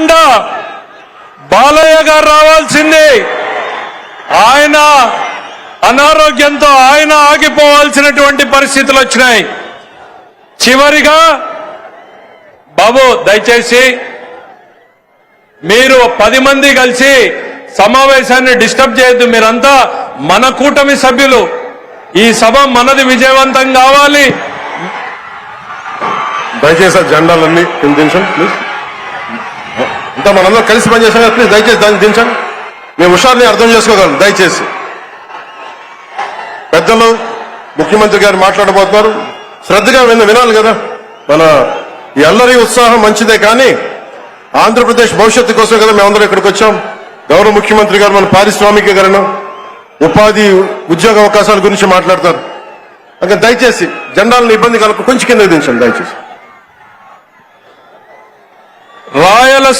జెండా బాలయ్య గారు రావాల్సింది. ఆయన అనారోగ్యంతో ఆయన ఆగిపోవాల్సినటువంటి పరిస్థితులు వచ్చినాయి. చివరిగా బాబు దయచేసి మీరు పది మంది కలిసి సమావేశాన్ని డిస్టర్బ్ చేయొద్దు. మీరంతా మన కూటమి సభ్యులు. ఈ సభ మనది విజయవంతం కావాలి. దయచేసి జెండాలన్నీ కింద ప్లీజ్. అంతా మనందరం కలిసి పనిచేసాం. కదా ప్లీజ్ దయచేసి దాన్ని దించండి. మేము హుషారుని అర్థం చేసుకోగలం. దయచేసి. పెద్దలు ముఖ్యమంత్రి గారు మాట్లాడబోతున్నారు. శ్రద్ధగా విన్న వినాలి కదా. మన ఎల్లరి ఉత్సాహం మంచిదే కానీ ఆంధ్రప్రదేశ్ భవిష్యత్తు కోసం కదా మేమందరం ఇక్కడికి వచ్చాం. గౌరవ ముఖ్యమంత్రి గారు మన పారిశ్రామికీకరణ ఉపాధి ఉద్యోగ అవకాశాల గురించి మాట్లాడతారు. ఇంకా దయచేసి జెండాలను ఇబ్బంది కలప కొంచెం కింద దించండి. దయచేసి. రాయల